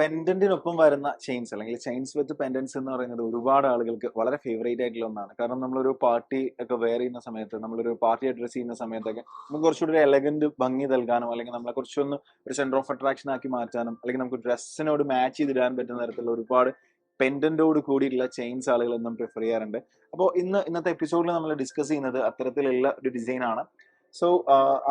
പെൻഡന്റിനൊപ്പം വരുന്ന ചെയിൻസ് അല്ലെങ്കിൽ ചെയിൻസ് വിത്ത് പെൻഡൻസ് എന്ന് പറയുന്നത് ഒരുപാട് ആളുകൾക്ക് വളരെ ഫേവറേറ്റ് ആയിട്ടുള്ള ഒന്നാണ്. കാരണം നമ്മളൊരു പാർട്ടി ഒക്കെ വെയർ ചെയ്യുന്ന സമയത്ത് നമ്മളൊരു പാർട്ടി അഡ്രസ് ചെയ്യുന്ന സമയത്തൊക്കെ നമുക്ക് കുറച്ചുകൂടി ഒരു എലഗന്റ് ഭംഗി നൽകാനോ അല്ലെങ്കിൽ നമ്മളെ കുറച്ചൊന്ന് ഒരു സെന്റർ ഓഫ് അട്രാക്ഷൻ ആക്കി മാറ്റാനും അല്ലെങ്കിൽ നമുക്ക് ഡ്രസ്സിനോട് മാച്ച് ചെയ്തിടാൻ പറ്റുന്ന തരത്തിലുള്ള ഒരുപാട് പെൻഡന്റോട് കൂടിയിട്ടുള്ള ചെയിൻസ് ആളുകൾ എന്നും പ്രിഫർ ചെയ്യാറുണ്ട്. അപ്പോൾ ഇന്ന് ഇന്നത്തെ എപ്പിസോഡിൽ നമ്മൾ ഡിസ്കസ് ചെയ്യുന്നത് അത്തരത്തിലുള്ള ഒരു ഡിസൈൻ ആണ്. സോ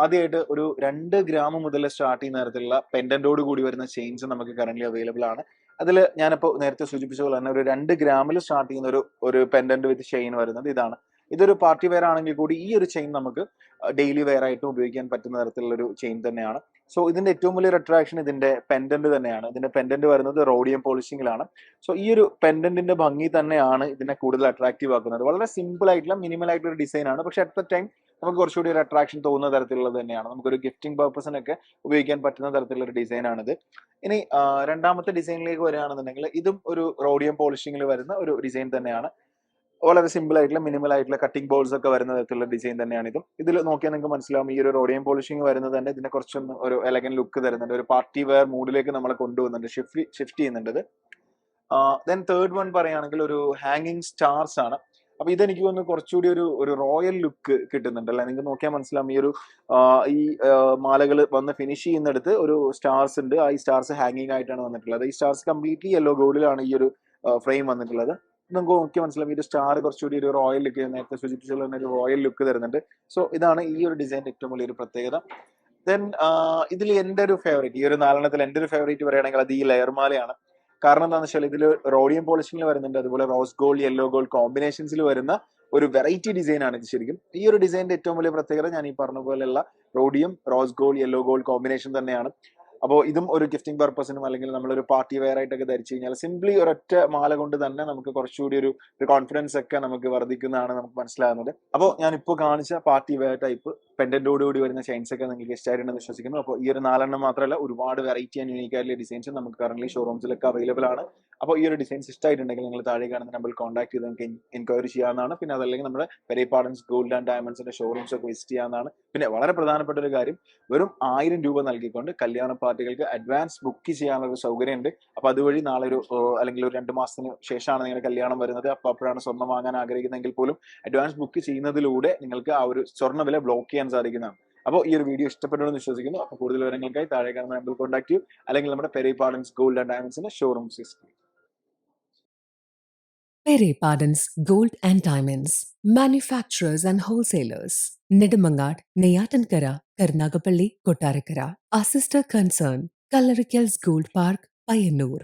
ആദ്യമായിട്ട് ഒരു രണ്ട് ഗ്രാം മുതൽ സ്റ്റാർട്ട് ചെയ്യുന്ന തരത്തിലുള്ള പെൻഡന്റോട് കൂടി വരുന്ന ചെയിൻസ് നമുക്ക് കറന്റ് അവൈലബിൾ ആണ്. അതിൽ ഞാനിപ്പോൾ നേരത്തെ സൂചിപ്പിച്ച പോലെ തന്നെ ഒരു രണ്ട് ഗ്രാമിൽ സ്റ്റാർട്ട് ചെയ്യുന്ന ഒരു ഒരു പെൻഡന്റ് വിത്ത് ചെയിൻ വരുന്നത് ഇതാണ്. ഇതൊരു പാർട്ടി വെയർ ആണെങ്കിൽ കൂടി ഈ ഒരു ചെയിൻ നമുക്ക് ഡെയിലി വെയർ ആയിട്ടും ഉപയോഗിക്കാൻ പറ്റുന്ന തരത്തിലുള്ള ഒരു ചെയിൻ തന്നെയാണ്. സോ ഇതിന്റെ ഏറ്റവും വലിയൊരു അട്രാക്ഷൻ ഇതിന്റെ പെൻഡന്റ് തന്നെയാണ്. ഇതിന്റെ പെൻഡന്റ് വരുന്നത് റോഡിയം പോളിഷിംഗിലാണ് സോ ഈ ഒരു പെൻഡന്റിന്റെ ഭംഗി തന്നെയാണ് ഇതിനെ കൂടുതൽ അട്രാക്റ്റീവ് ആക്കുന്നത്. വളരെ സിമ്പിൾ ആയിട്ടുള്ള മിനിമൽ ആയിട്ടുള്ള ഒരു ഡിസൈൻ ആണ്. പക്ഷെ അറ്റ് ദ ടൈം നമുക്ക് കുറച്ചുകൂടി ഒരു അട്രാക്ഷൻ തോന്നുന്ന തരത്തിലുള്ളത് തന്നെയാണ്. നമുക്കൊരു ഗിഫ്റ്റിംഗ് പർപ്പസിനൊക്കെ ഉപയോഗിക്കാൻ പറ്റുന്ന തരത്തിലുള്ള ഒരു ഡിസൈൻ ആണിത്. ഇനി രണ്ടാമത്തെ ഡിസൈനിലേക്ക് വരികയാണെന്നുണ്ടെങ്കിൽ ഇതും ഒരു റോഡിയം പോളിഷിംഗിൽ വരുന്ന ഒരു ഡിസൈൻ തന്നെയാണ്. വളരെ സിമ്പിൾ ആയിട്ടുള്ള മിനിമൽ ആയിട്ടുള്ള കട്ടിംഗ് ബോൾസ് ഒക്കെ വരുന്ന തരത്തിലുള്ള ഡിസൈൻ തന്നെയാണ് ഇതും. ഇതിൽ നോക്കിയാൽ നിങ്ങൾക്ക് മനസ്സിലാവും ഈ ഒരു റോഡിയം പോളിഷിംഗ് വരുന്നത് തന്നെ ഇതിനെ കുറച്ചൊന്ന് ഒരു എലഗൻ ലുക്ക് തരുന്നുണ്ട്. ഒരു പാർട്ടി വെയർ മൂഡിലേക്ക് നമ്മളെ കൊണ്ടുപോകുന്നുണ്ട് ഷിഫ്റ്റ് ഷിഫ്റ്റ് ചെയ്യുന്നുണ്ട് ദെൻ തേർഡ് വൺ പറയുകയാണെങ്കിൽ ഒരു ഹാങ്ങിങ് സ്റ്റാർസ് ആണ്. അപ്പൊ ഇതെനിക്ക് തോന്നുന്നു കുറച്ചുകൂടി ഒരു ഒരു റോയൽ ലുക്ക് കിട്ടുന്നുണ്ട്. അല്ലെ? നിങ്ങൾക്ക് നോക്കിയാൽ മനസ്സിലാവും. ഈ ഒരു ഈ മാലകൾ വന്ന് ഫിനിഷ് ചെയ്യുന്നിടത്ത് ഒരു സ്റ്റാർസ് ഉണ്ട്. ആ ഈ സ്റ്റാർസ് ഹാങ്ങിങ് ആയിട്ടാണ് വന്നിട്ടുള്ളത്. ഈ സ്റ്റാർസ് കംപ്ലീറ്റ്ലി യെല്ലോ ഗോൾഡിലാണ് ഈ ഒരു ഫ്രെയിം വന്നിട്ടുള്ളത്. നമുക്ക് നോക്കിയാൽ മനസ്സിലാവും. ഈ ഒരു സ്റ്റാർ കുറച്ചുകൂടി ഒരു റോയൽ ലുക്ക് നേരത്തെ സൂചിപ്പിച്ചുള്ള ഒരു റോയൽ ലുക്ക് തരുന്നുണ്ട്. സോ ഇതാണ് ഈ ഒരു ഡിസൈൻ ഏറ്റവും വലിയൊരു പ്രത്യേകത. ദെൻ ഇതിൽ എന്റെ ഒരു ഫേവറേറ്റ് ഈ ഒരു നാലെണ്ണത്തിൽ എന്റെ ഒരു ഫേവറേറ്റ് പറയുകയാണെങ്കിൽ അത് ഈ ലെയർ മാലയാണ്. കാരണം എന്താണെന്ന് വെച്ചാൽ ഇതിൽ റോഡിയം പോളിഷിംഗിൽ വരുന്നുണ്ട് അതുപോലെ റോസ് ഗോൾഡ് യെല്ലോ ഗോൾഡ് കോമ്പിനേഷൻസിൽ വരുന്ന ഒരു വെറൈറ്റി ഡിസൈൻ ആണ് ഇത് ശരിക്കും. ഈ ഒരു ഡിസൈനിന്റെ ഏറ്റവും വലിയ പ്രത്യേകത ഞാൻ ഈ പറഞ്ഞ പോലെയുള്ള rhodium rose gold yellow gold combination തന്നെയാണ്. അപ്പോൾ ഇതും ഒരു ഗിഫ്റ്റിംഗ് പർപ്പസിനും അല്ലെങ്കിൽ നമ്മളൊരു പാർട്ടി വെയർ ആയിട്ടൊക്കെ ധരിച്ചു കഴിഞ്ഞാൽ സിംപ്ലി ഒരൊറ്റ മാല കൊണ്ട് തന്നെ നമുക്ക് കുറച്ചുകൂടി ഒരു ഒരു കോൺഫിഡൻസ് ഒക്കെ നമുക്ക് വർദ്ധിക്കുന്നതാണ് നമുക്ക് മനസ്സിലാകുന്നത്. അപ്പോൾ ഞാൻ ഇപ്പോൾ കാണിച്ച പാർട്ടി വെയർ ടൈപ്പ് പെൻഡന്റോട് കൂടി വരുന്ന ചെയിൻസ് ഒക്കെ നിങ്ങൾക്ക് ഇഷ്ടമായിട്ടുണ്ടെന്ന് വിശ്വസിക്കുന്നു. അപ്പോൾ ഈ ഒരു നാലെണ്ണം മാത്രമല്ല ഒരുപാട് വെറൈറ്റി ആൻഡ് യൂണിക് ആയിട്ടുള്ള ഡിസൈൻസ് നമുക്ക് കറന്റ് ഷോറൂംസിലൊക്കെ അവൈലബിൾ ആണ്. അപ്പോൾ ഈ ഒരു ഡിസൈൻസ് ഇഷ്ടമായിട്ടുണ്ടെങ്കിൽ നിങ്ങൾ താഴെ കാണുന്ന നമ്പർ കോൺടാക്ട് ചെയ്ത് നിങ്ങൾക്ക് എൻക്വയറി ചെയ്യാവുന്നതാണ്. പിന്നെ അതല്ലെങ്കിൽ നമ്മുടെ പെരേപ്പാടൻസ് ഗോൾഡ് ആൻഡ് ഡയമണ്ട്സിന്റെ ഷോറൂംസ് ഒക്കെ വിസിറ്റ് ചെയ്യാവുന്നതാണ്. പിന്നെ വളരെ പ്രധാനപ്പെട്ട ഒരു കാര്യം വെറും ആയിരം രൂപ നൽകിക്കൊണ്ട് കല്യാണ പാർട്ടികൾക്ക് അഡ്വാൻസ് ബുക്ക് ചെയ്യാനുള്ള ഒരു സൗകര്യമുണ്ട്. അപ്പോൾ അതുവഴി നാളെ ഒരു അല്ലെങ്കിൽ ഒരു രണ്ട് മാസത്തിന് ശേഷമാണ് നിങ്ങളുടെ കല്യാണം വരുന്നത്. അപ്പോൾ അപ്പോഴാണ് സ്വർണം വാങ്ങാൻ ആഗ്രഹിക്കുന്നതെങ്കിൽ പോലും അഡ്വാൻസ് ബുക്ക് ചെയ്യുന്നതിലൂടെ നിങ്ങൾക്ക് ആ ഒരു സ്വർണ വില ബ്ലോക്ക് ചെയ്യാൻ സാധിക്കുന്നതാണ് അപ്പോൾ ഈ ഒരു വീഡിയോ ഇഷ്ടപ്പെട്ടു എന്ന് വിശ്വസിക്കുന്നു അപ്പോൾ കൂടുതൽ വിവരങ്ങൾക്കായി താഴെ കാണുന്ന നമ്പർ കോൺടാക്ട് ചെയ്യും അല്ലെങ്കിൽ നമ്മുടെ Perepadans gold and ഡയമണ്ട്സിന്റെ showroom visit Pere Pardon's Gold and Diamonds, manufacturers and wholesalers. Nedumangad, Neyatankara, Karnagapalli, Kottarakara. Our sister concern, Kalarikals Gold Park, Payyanur.